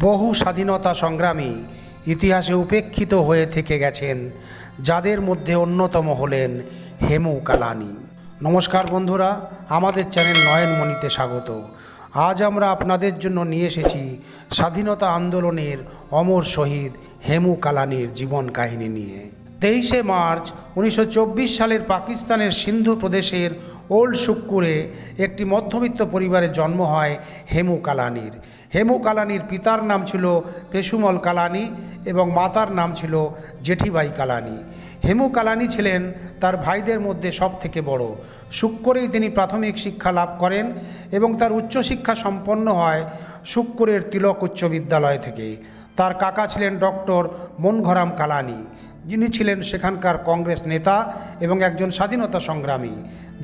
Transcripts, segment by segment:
বহু স্বাধীনতা সংগ্রামী ইতিহাসে উপেক্ষিত হয়ে থেকে গেছেন, যাদের মধ্যে অন্যতম হলেন হেমু কালানি। নমস্কার বন্ধুরা, আমাদের চ্যানেল নয়নমণিতে স্বাগত। আজ আমরা আপনাদের জন্য নিয়ে এসেছি স্বাধীনতা আন্দোলনের অমর শহীদ হেমু কালানির জীবন কাহিনী নিয়ে। তেইশে মার্চ উনিশশো চব্বিশ সালের পাকিস্তানের সিন্ধু প্রদেশের ওল্ড সুক্কুরে একটি মধ্যবিত্ত পরিবারে জন্ম হয় হেমু কালানির। হেমু কালানির পিতার নাম ছিল পেশুমল কালানি এবং মাতার নাম ছিল জেঠিবাই কালানি। হেমু কালানি ছিলেন তার ভাইদের মধ্যে সব থেকে বড়। শুক্করেই তিনি প্রাথমিক শিক্ষা লাভ করেন এবং তার উচ্চশিক্ষা সম্পন্ন হয় শুক্করের তিলক উচ্চ বিদ্যালয় থেকে। তার কাকা ছিলেন ডক্টর মনঘরাম কালানি। যিনি ছিলেন সেখানকার কংগ্রেস নেতা এবং একজন স্বাধীনতা সংগ্রামী।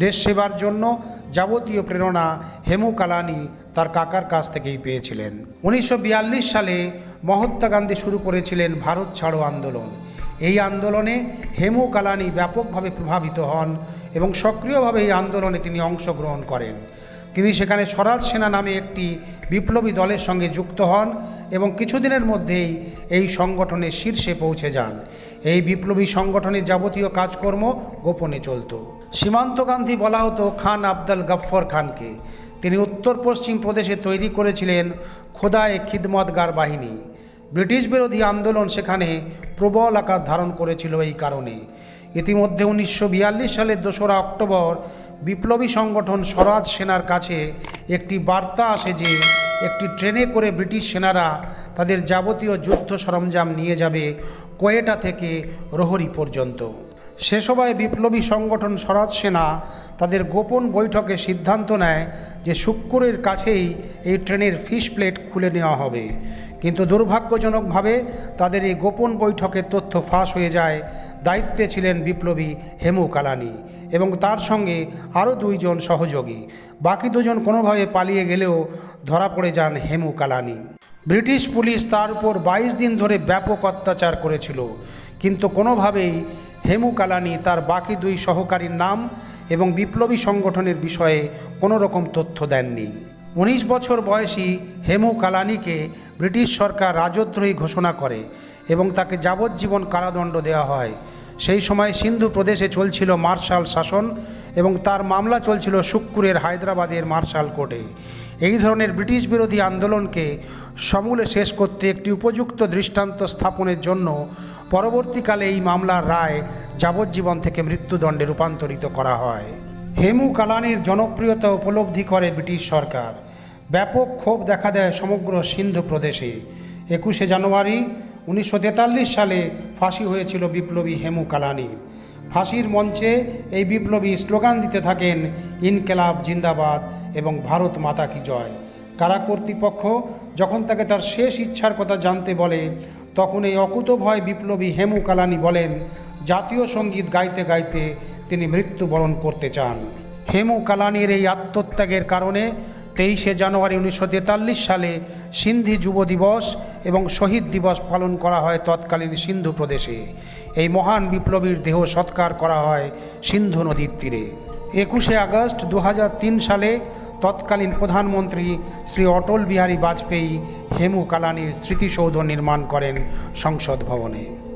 দেশ সেবার জন্য যাবতীয় প্রেরণা হেমু কালানি তার কাকার কাছ থেকেই পেয়েছিলেন। উনিশশো বিয়াল্লিশ সালে মহাত্মা গান্ধী শুরু করেছিলেন ভারত ছাড়ো আন্দোলন। এই আন্দোলনে হেমু কালানি ব্যাপকভাবে প্রভাবিত হন এবং সক্রিয়ভাবে এই আন্দোলনে তিনি অংশগ্রহণ করেন। তিনি সেখানে স্বরাজ সেনা নামে একটি বিপ্লবী দলের সঙ্গে যুক্ত হন এবং কিছুদিনের মধ্যেই এই সংগঠনের শীর্ষে পৌঁছে যান। এই বিপ্লবী সংগঠনের যাবতীয় কাজকর্ম গোপনে চলত। সীমান্ত গান্ধী বলা হতো খান আবদাল গফ্ফর খানকে। তিনি উত্তর পশ্চিম প্রদেশে তৈরি করেছিলেন খোদায় খিদমতগার বাহিনী। ব্রিটিশ বিরোধী আন্দোলন সেখানে প্রবল আকার ধারণ করেছিল এই কারণে। ইতিমধ্যে উনিশশো বিয়াল্লিশ সালের দোসরা অক্টোবর বিপ্লবী সংগঠন স্বরাজ সেনার কাছে একটি বার্তা আসে যে একটি ট্রেনে করে ব্রিটিশ সেনারা তাদের যাবতীয় যুদ্ধ সরঞ্জাম নিয়ে যাবে কোয়েটা থেকে রোহরি পর্যন্ত। সে সময় বিপ্লবী সংগঠন স্বরাজ সেনা তাদের গোপন বৈঠকে সিদ্ধান্ত নেয় যে শুক্রের কাছেই এই ট্রেনের ফিশ প্লেট খুলে নেওয়া হবে। কিন্তু দুর্ভাগ্যজনকভাবে তাদের এই গোপন বৈঠকের তথ্য ফাঁস হয়ে যায়। দায়িত্বে ছিলেন বিপ্লবী হেমু কালানি এবং তার সঙ্গে আরও দুইজন সহযোগী। বাকি দুজন কোনোভাবে পালিয়ে গেলেও ধরা পড়ে যান হেমু কালানি। ব্রিটিশ পুলিশ তার উপর বাইশ দিন ধরে ব্যাপক অত্যাচার করেছিল। কিন্তু কোনোভাবেই হেমু কালানি তার বাকি দুই সহকারীর নাম এবং বিপ্লবী সংগঠনের বিষয়ে কোনো রকম তথ্য দেননি। উনিশ বছর বয়সী হেমু কালানিকে ব্রিটিশ সরকার রাজদ্রোহী ঘোষণা করে এবং তাকে যাবজ্জীবন কারাদণ্ড দেওয়া হয়। সেই সময় সিন্ধু প্রদেশে চলছিল মার্শাল শাসন এবং তার মামলা চলছিল শুক্কুরের হায়দ্রাবাদের মার্শাল কোর্টে। এই ধরনের ব্রিটিশ বিরোধী আন্দোলনকে সমূলে শেষ করতে একটি উপযুক্ত দৃষ্টান্ত স্থাপনের জন্য পরবর্তীকালে এই মামলার রায় যাবজ্জীবন থেকে মৃত্যুদণ্ডে রূপান্তরিত করা হয়। হেমু কালানির জনপ্রিয়তা উপলব্ধি করে ব্রিটিশ সরকার। ব্যাপক ক্ষোভ দেখা দেয় সমগ্র সিন্ধু প্রদেশে। একুশে জানুয়ারি উনিশশো তেতাল্লিশ সালে ফাঁসি হয়েছিল বিপ্লবী হেমু কালানির। ফাঁসির মঞ্চে এই বিপ্লবী স্লোগান দিতে থাকেন, ইনকেলাব জিন্দাবাদ এবং ভারত মাতা কি জয়। কারা কর্তৃপক্ষ যখন তাকে তার শেষ ইচ্ছার কথা জানতে বলে তখন এই অকুতভয় বিপ্লবী হেমু কালানি বলেন, জাতীয় সংগীত গাইতে গাইতে তিনি মৃত্যুবরণ করতে চান। হেমু কালানির এই আত্মত্যাগের কারণে তেইশে জানুয়ারি উনিশশো তেতাল্লিশ সালে সিন্ধি যুব দিবস এবং শহীদ দিবস পালন করা হয় তৎকালীন সিন্ধু প্রদেশে। এই মহান বিপ্লবীর দেহ সৎকার করা হয় সিন্ধু নদীর তীরে। একুশে আগস্ট দু হাজার তিন সালে তৎকালীন প্রধানমন্ত্রী শ্রী অটল বিহারী বাজপেয়ী হেমু কালানির স্মৃতিসৌধ নির্মাণ করেন সংসদ ভবনে।